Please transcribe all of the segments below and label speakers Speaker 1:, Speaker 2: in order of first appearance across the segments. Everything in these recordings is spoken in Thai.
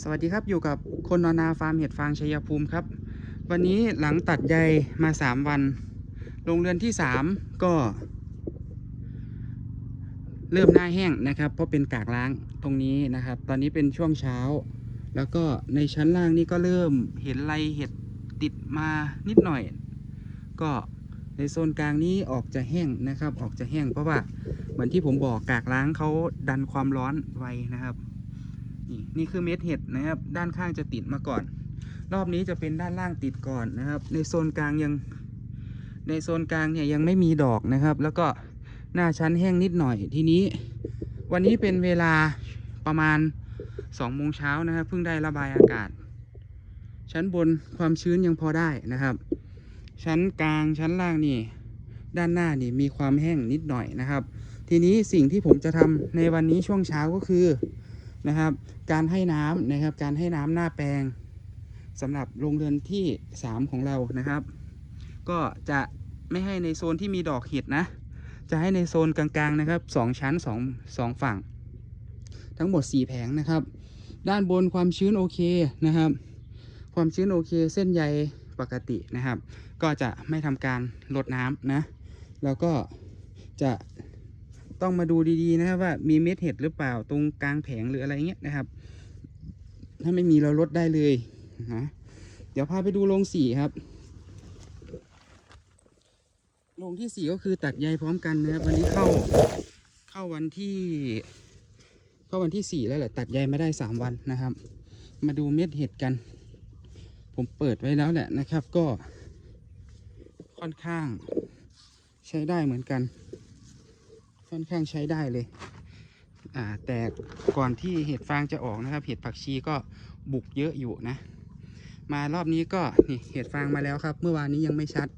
Speaker 1: สวัสดีครับอยู่กับคนนอนาฟาร์มเห็ดฟางชัยภูมิครับ วันนี้หลังตัดใยมา 3 วันโรงเรือนที่ 3 ก็ เริ่มหน้าแห้งนะครับ เพราะเป็นกากล้างตรงนี้นะครับ ตอนนี้เป็นช่วงเช้า แล้วก็ในชั้นล่างนี่ก็เริ่มเห็นไรเห็ดติดมานิดหน่อย ก็ในโซนกลางนี้ออกจะแห้งนะครับ ออกจะแห้งเพราะว่าเหมือนที่ผมบอกกากล้างเขาดันความร้อนไวนะครับ นี่นี่คือเม็ดเห็ดนะครับ ด้านข้างจะติดมาก่อน รอบนี้จะเป็นด้านล่างติดก่อนนะครับ ในโซนกลางยัง ในโซนกลางเนี่ยยังไม่มีดอกนะครับ แล้วก็หน้าชั้นแห้งนิดหน่อยทีนี้ วันนี้เป็นเวลาประมาณ2โมงเช้านะครับเพิ่งได้ระบายอากาศ ชั้นบนความชื้นยังพอได้นะครับ ชั้นกลางชั้นล่างนี่ ด้านหน้านี่มีความแห้งนิดหน่อยนะครับ ทีนี้สิ่งที่ผมจะทำในวันนี้ช่วงเช้าก็คือ นะครับ การให้น้ำนะครับ การให้น้ำหน้าแปลงสำหรับโรงเรือนที่ 3 ของเรานะครับ ก็จะไม่ให้ในโซนที่มีดอกเห็ดนะ จะให้ในโซนกลางๆนะครับ 2 ชั้น2 2ฝั่ง ทั้งหมด 4 แผงนะครับ ด้านบนความชื้นโอเคนะครับ ความชื้นโอเคเส้นใยปกตินะครับ ก็จะไม่ทำการลดน้ำนะ แล้วก็จะ ต้องมาดูดีๆนะครับว่ามีเม็ดเห็ดหรือเปล่าตรงกลางแผงหรืออะไรเงี้ยนะครับ ถ้าไม่มีเราลดได้เลยนะเดี๋ยวพาไปดูโรงสีครับโรงที่สี่ก็คือตัดใยพร้อมกันนะครับ วันนี้เข้าเข้าวันที่เข้าวันที่สี่แล้วแหละตัดใยไม่ได้สามวันนะครับ มาดูเม็ดเห็ดกัน ผมเปิดไว้แล้วแหละนะครับก็ค่อนข้างใช้ได้เหมือนกัน ค่อนข้างใช้ได้เลยอ่าแต่ก่อนที่เห็ดฟางจะออกนะครับ เห็ดผักชีก็บุกเยอะอยู่นะ มารอบนี้ก็นี่เห็ดฟางมาแล้วครับ เมื่อวานนี้ยังไม่ชัด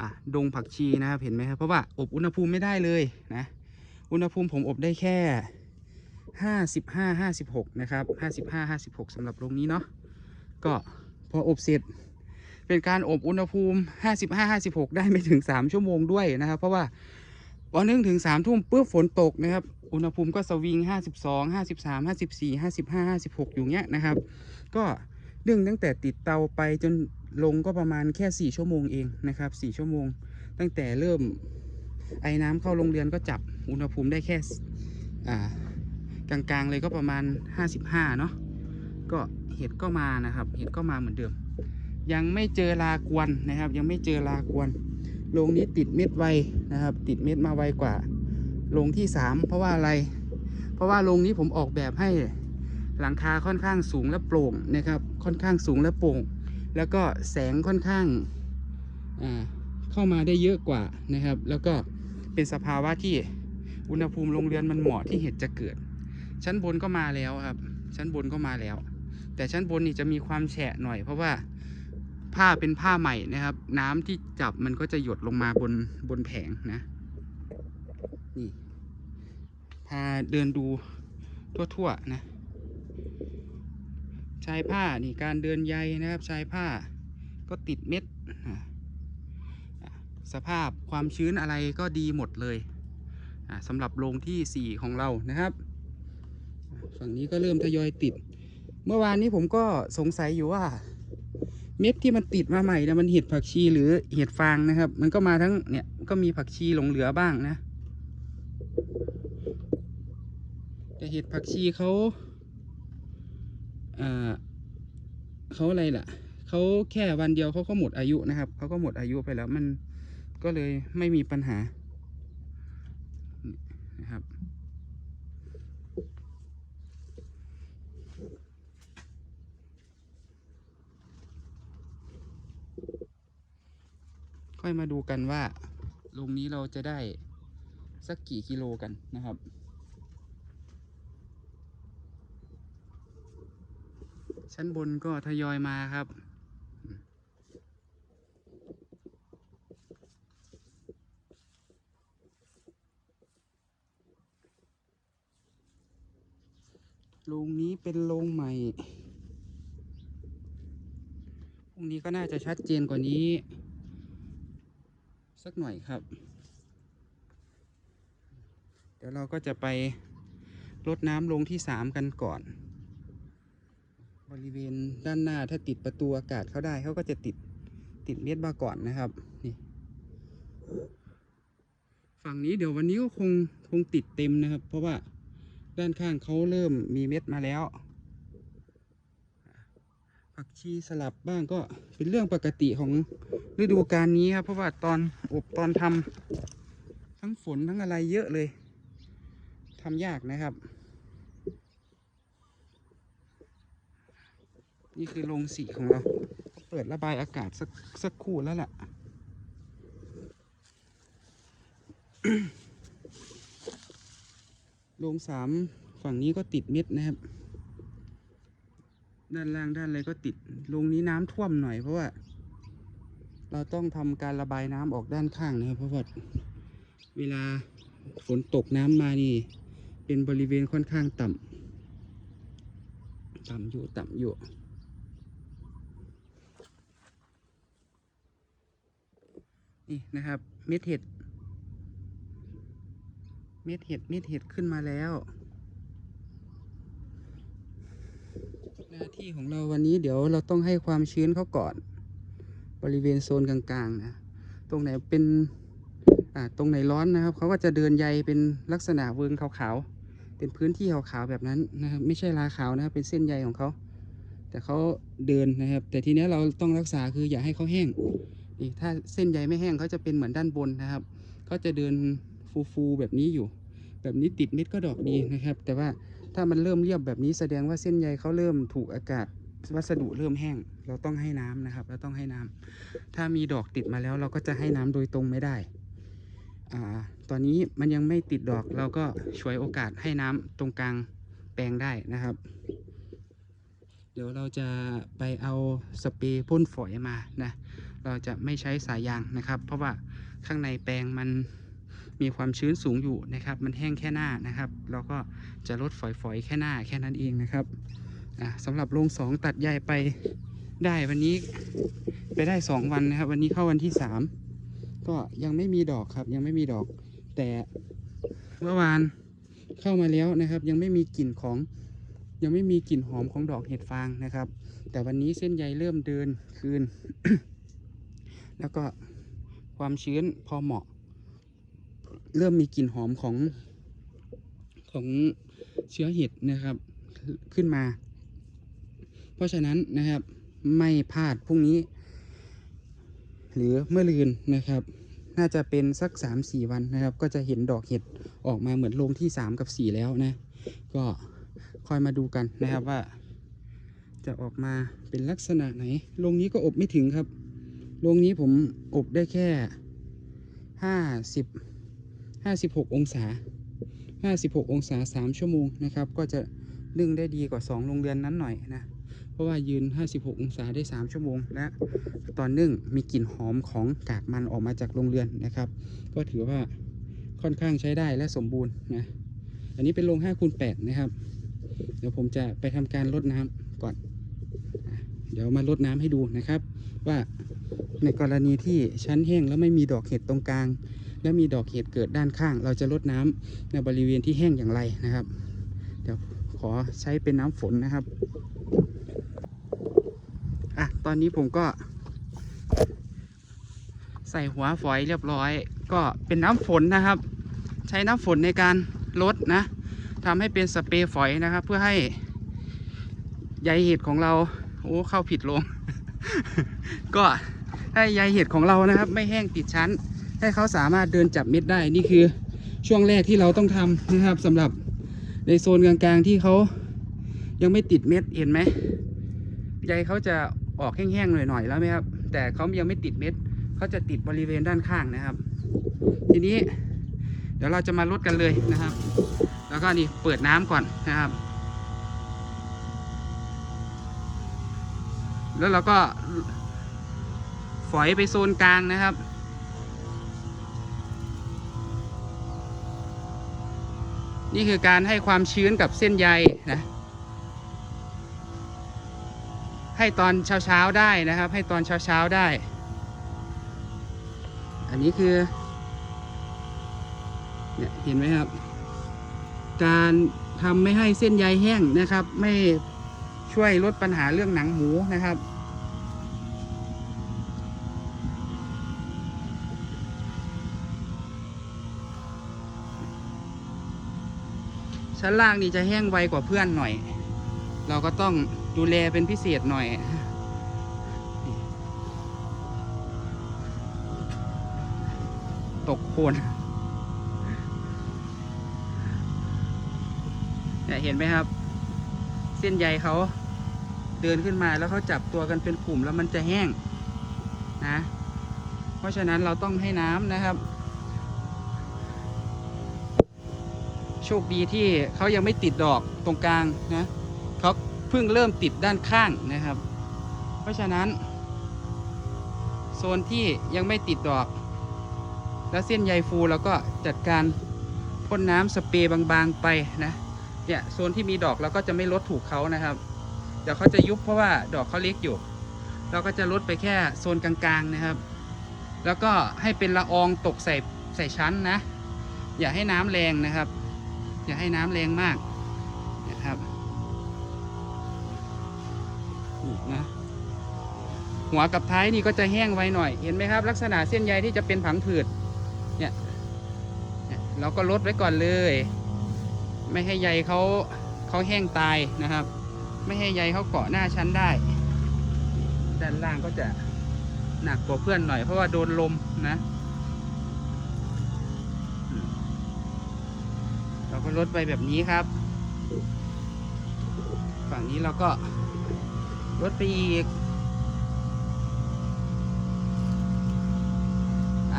Speaker 1: อะดงผักชีนะครับเห็นไหมครับ เพราะว่าอบอุณหภูมิไม่ได้เลยนะ อุณหภูมิผมอบได้แค่ห้าสิบห้าห้าสิบหกนะครับห้าสิบห้าห้าสิบหกสำหรับโรงนี้เนาะก็พออบเสร็จเป็นการอบอุณหภูมิห้าสิบห้าห้าสิบหกได้ไม่ถึงสามชั่วโมงด้วยนะครับ เพราะว่า พอนึ่งถึงสามทุ่มปุ๊บฝนตกนะครับ อุณหภูมิก็สวิงห้าสิบสองห้าสิบสามห้าสิบสี่ห้าสิบห้าห้าสิบหกอยู่เงี้ยนะครับ ก็นึ่งตั้งแต่ติดเตาไปจนลงก็ประมาณแค่สี่ชั่วโมงเองนะครับสี่ชั่วโมง ตั้งแต่เริ่มไอ้น้ำเข้าโรงเรียนก็จับอุณหภูมิได้แค่กลางๆเลยก็ประมาณ 55 เนาะก็เห็ดก็มานะครับ เห็ดก็มาเหมือนเดิม ยังไม่เจอลากวนนะครับ ยังไม่เจอลากวน โรงนี้ติดเม็ดไวนะครับ ติดเม็ดมาไวกว่าโรงที่ 3 เพราะว่าอะไร เพราะว่าโรงนี้ผมออกแบบให้หลังคาค่อนข้างสูงและโปร่งนะครับ ค่อนข้างสูงและโปร่ง แล้วก็แสงค่อนข้างเข้ามาได้เยอะกว่านะครับ แล้วก็เป็นสภาวะที่อุณหภูมิโรงเรือนมันเหมาะที่เห็ดจะเกิด ชั้นบนก็มาแล้วครับ ชั้นบนก็มาแล้ว แต่ชั้นบนนี่จะมีความแฉะหน่อยเพราะว่า ผ้าเป็นผ้าใหม่นะครับ น้ำที่จับมันก็จะหยดลงมาบนบนแผงนะ นี่ พาเดินดูทั่วๆนะชายผ้านี่การเดินใยนะครับชายผ้าก็ติดเม็ด สภาพความชื้นอะไรก็ดีหมดเลยสำหรับโรงที่ 4 ของเรานะครับ ฝั่งนี้ก็เริ่มทยอยติด เมื่อวานนี้ผมก็สงสัยอยู่ว่า เม็ดที่มันติดมาใหม่เนะมันเห็ดผักชีหรือเห็ดฟางนะครับ มันก็มาทั้งเนี่ยก็มีผักชีหลงเหลือบ้างนะ แต่เห็ดผักชีเขาอ่าเขาอะไรล่ะเขาแค่วันเดียวเขาก็หมดอายุนะครับเขาก็หมดอายุไปแล้วมันก็เลยไม่มีปัญหานะครับ ค่อยมาดูกันว่าโรงนี้เราจะได้สักกี่กิโลกันนะครับ ชั้นบนก็ทยอยมาครับโรงนี้เป็นโรงใหม่ พรุ่งนี้ก็น่าจะชัดเจนกว่านี้ สักหน่อยครับ เดี๋ยวเราก็จะไปรดน้ำลงที่สามกันก่อน บริเวณด้านหน้าถ้าติดประตูอากาศเขาได้เขาก็จะติดติดเม็ดมาก่อนนะครับนี่ฝั่งนี้เดี๋ยววันนี้ก็คงคงติดเต็มนะครับ เพราะว่าด้านข้างเขาเริ่มมีเม็ดมาแล้ว ผักชีสลับบ้างก็เป็นเรื่องปกติของฤดูกาลนี้ครับ เพราะว่าตอนอบตอนทำทั้งฝนทั้งอะไรเยอะเลยทำยากนะครับ นี่คือโรงสีของเรา เปิดระบายอากาศสักสักคู่แล้วแหละโรงสามฝั่งนี้ก็ติดเม็ดนะครับ ด้านล่างด้านอะไรก็ติดโรงนี้น้ำท่วมหน่อยเพราะว่า เราต้องทำการระบายน้ำออกด้านข้างนะครับเพราะว่าเวลาฝนตกน้ำมานี่ เป็นบริเวณค่อนข้างต่ำต่ำอยู่ต่ำอยู่นี่นะครับเม็ดเห็ด เม็ดเห็ดเม็ดเห็ดขึ้นมาแล้ว หน้าที่ของเราวันนี้เดี๋ยวเราต้องให้ความชื้นเขาก่อน บริเวณโซนกลางๆนะตรงไหนเป็นอ่าตรงไหนร้อนนะครับเขาก็จะเดินใยเป็นลักษณะเวิงขาวๆเป็นพื้นที่ขาวๆแบบนั้นนะครับไม่ใช่ลาขาวนะครับเป็นเส้นใยของเขาแต่เขาเดินนะครับ แต่ทีนี้เราต้องรักษาคืออย่าให้เขาแห้งนี่ถ้าเส้นใยไม่แห้งเขาจะเป็นเหมือนด้านบนนะครับเขาจะเดินฟูๆแบบนี้อยู่ แบบนี้ติดเม็ดก็ดอกดีนะครับ แต่ว่า ถ้ามันเริ่มเรียบแบบนี้แสดงว่าเส้นใยเขาเริ่มถูกอากาศวัสดุเริ่มแห้ง เราต้องให้น้ำนะครับ เราต้องให้น้ำถ้ามีดอกติดมาแล้วเราก็จะให้น้ำโดยตรงไม่ได้อ่าตอนนี้มันยังไม่ติดดอกเราก็ช่วยโอกาสให้น้ำตรงกลางแปลงได้นะครับ เดี๋ยวเราจะไปเอาสเปรย์พ่นฝอยมานะ เราจะไม่ใช้สายยางนะครับ เพราะว่าข้างในแปลงมัน มีความชื้นสูงอยู่นะครับ มันแห้งแค่หน้านะครับ เราก็จะลดฝอยๆ แค่หน้าแค่นั้นเองนะครับสำหรับโรงสองตัดใยไปได้วันนี้ไปได้สองวันนะครับ วันนี้เข้าวันที่สามก็ยังไม่มีดอกครับ ยังไม่มีดอก แต่เมื่อวานเข้ามาแล้วนะครับ ยังไม่มีกลิ่นของยังไม่มีกลิ่นหอมของดอกเห็ดฟางนะครับ แต่วันนี้เส้นใยเริ่มเดินคืน แล้วก็ความชื้นพอเหมาะ เริ่มมีกลิ่นหอมของของเชื้อเห็ดนะครับขึ้นมา เพราะฉะนั้นนะครับไม่พลาดพรุ่งนี้ หรือเมื่อลืนนะครับ น่าจะเป็นสัก 3-4 วันนะครับ ก็จะเห็นดอกเห็ดออกมาเหมือนโรงที่ 3 กับ 4 แล้วนะ ก็คอยมาดูกันนะครับว่า จะออกมาเป็นลักษณะไหนโรงนี้ก็อบไม่ถึงครับโรงนี้ผมอบได้แค่ห้าสิบห้าสิบหกองศาห้าสิบหกองศาสามชั่วโมงนะครับ ก็จะนึ่งได้ดีกว่าสองโรงเรือนนั้นหน่อยนะ เพราะว่ายืน 56 องศาได้ 3 ชั่วโมง และตอนนึ่งมีกลิ่นหอมของกากมันออกมาจากโรงเรือนนะครับ ก็ถือว่าค่อนข้างใช้ได้และสมบูรณ์นะ อันนี้เป็นโรง5คูณ8นะครับ เดี๋ยวผมจะไปทำการรดน้ำก่อน เดี๋ยวมาลดน้ำให้ดูนะครับ ว่าในกรณีที่ชั้นแห้งแล้วไม่มีดอกเห็ดตรงกลาง และมีดอกเห็ดเกิดด้านข้าง เราจะลดน้ำในบริเวณที่แห้งอย่างไรนะครับ เดี๋ยวขอใช้เป็นน้ำฝนนะครับอะตอนนี้ผมก็ ใส่หัวฝอยเรียบร้อย ก็เป็นน้ำฝนนะครับ ใช้น้ำฝนในการลดนะทำให้เป็นสเปรย์ฝอยนะครับ เพื่อให้ใยเห็ดของเราโอ้เข้าผิดลง ก็ให้ใยเห็ดของเรานะครับ ไม่แห้งติดชั้น ให้เขาสามารถเดินจับเม็ดได้นี่คือช่วงแรกที่เราต้องทำนะครับสำหรับในโซนกลางๆที่เขายังไม่ติดเม็ดเห็นไหมใยเขาจะออกแห้งๆหน่อยๆแล้วไหมครับ แต่เขายังไม่ติดเม็ดเขาจะติดบริเวณด้านข้างนะครับ ทีนี้ เดี๋ยวเราจะมาลดกันเลยนะครับ แล้วก็นี่เปิดน้ำก่อนนะครับ แล้วเราก็ฝอยไปโซนกลางนะครับ นี่คือการให้ความชื้นกับเส้นใยนะ ให้ตอนเช้าๆได้นะครับ ให้ตอนเช้าๆได้ อันนี้คือเนี่ยเห็นไหมครับ การทำไม่ให้เส้นใยแห้งนะครับ ไม่ช่วยลดปัญหาเรื่องหนังหมูนะครับ ชั้นล่างนี่จะแห้งไวกว่าเพื่อนหน่อย เราก็ต้องดูแลเป็นพิเศษหน่อย ตกโคลนเนี่ยเห็นไหมครับ เส้นใยเขาเดินขึ้นมาแล้วเขาจับตัวกันเป็นกลุ่มแล้วมันจะแห้งนะ เพราะฉะนั้นเราต้องให้น้ำนะครับ โชคดีที่เขายังไม่ติดดอกตรงกลางนะเขาเพิ่งเริ่มติดด้านข้างนะครับ เพราะฉะนั้น โซนที่ยังไม่ติดดอก แล้วเส้นใยฟูเราก็จัดการพ่นน้ำสเปรย์บางๆไปนะเนี่ยโซนที่มีดอกเราก็จะไม่ลดถูกเขานะครับเดี๋ยวเขาจะยุบเพราะว่าดอกเขาเล็กอยู่ เราก็จะลดไปแค่โซนกลางๆนะครับ แล้วก็ให้เป็นละอองตกใส่ใส่ชั้นนะ อย่าให้น้ำแรงนะครับ อย่าให้น้ำแรงมากนะครับนี่นะหัวกับท้ายนี่ก็จะแห้งไวหน่อย เห็นไหมครับ ลักษณะเส้นใยที่จะเป็นผังผืดเนี่ยเนี่ยเราก็ลดไว้ก่อนเลย ไม่ให้ใยเขาเขาแห้งตายนะครับ ไม่ให้ใยเขาเกาะหน้าชั้นได้ ด้านล่างก็จะหนักกว่าเพื่อนหน่อยเพราะว่าโดนลมนะอืม เราก็ลดไปแบบนี้ครับ ฝั่งนี้เราก็ลดไปอีกอ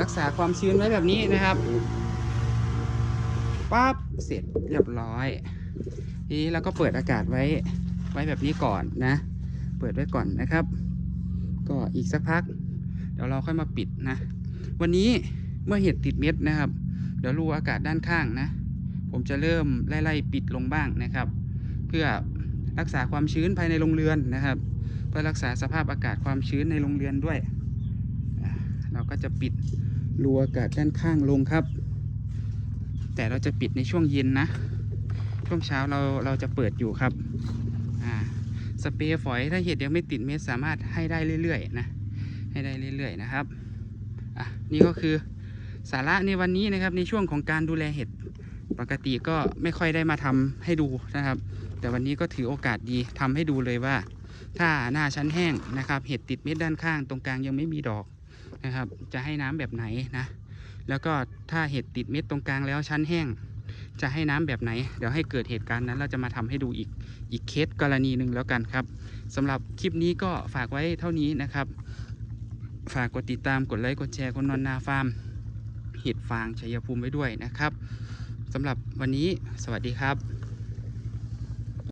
Speaker 1: รักษาความชื้นไว้แบบนี้นะครับปั๊บเสร็จเรียบร้อย ทีนี้เราก็เปิดอากาศไว้ไว้แบบนี้ก่อนนะ เปิดไว้ก่อนนะครับ ก็อีกสักพัก เดี๋ยวเราค่อยมาปิดนะ วันนี้เมื่อเห็ดติดเม็ดนะครับ เดี๋ยวรูอากาศด้านข้างนะ ผมจะเริ่มไล่ๆปิดลงบ้างนะครับ เพื่อรักษาความชื้นภายในโรงเรือนนะครับ เพื่อรักษาสภาพอากาศความชื้นในโรงเรือนด้วย เราก็จะปิดรูอากาศด้านข้างลงครับ แต่เราจะปิดในช่วงเย็นนะ ช่วงเช้าเราเราจะเปิดอยู่ครับสเปรย์ฝอยถ้าเห็ดยังไม่ติดเม็ดสามารถให้ได้เรื่อยๆนะให้ได้เรื่อยๆนะครับอะนี่ก็คือ สาระในวันนี้นะครับในช่วงของการดูแลเห็ดปกติก็ไม่ค่อยได้มาทำให้ดูนะครับ แต่วันนี้ก็ถือโอกาสดีทำให้ดูเลยว่า ถ้าหน้าชั้นแห้งนะครับ เห็ดติดเม็ดด้านข้าง ตรงกลางยังไม่มีดอกนะครับ จะให้น้ำแบบไหนนะ แล้วก็ถ้าเห็ดติดเม็ดตรงกลางแล้วชั้นแห้ง จะให้น้ำแบบไหน เดี๋ยวให้เกิดเหตุการณ์นั้น เราจะมาทำให้ดูอีกอีกเคสกรณีหนึ่งแล้วกันครับสำหรับคลิปนี้ก็ฝากไว้เท่านี้นะครับ ฝากกดติดตามกดไลค์กดแชร์คนนอนนาฟาร์ม เห็ดฟางชัยภูมิไว้ด้วยนะครับสำหรับวันนี้สวัสดีครับ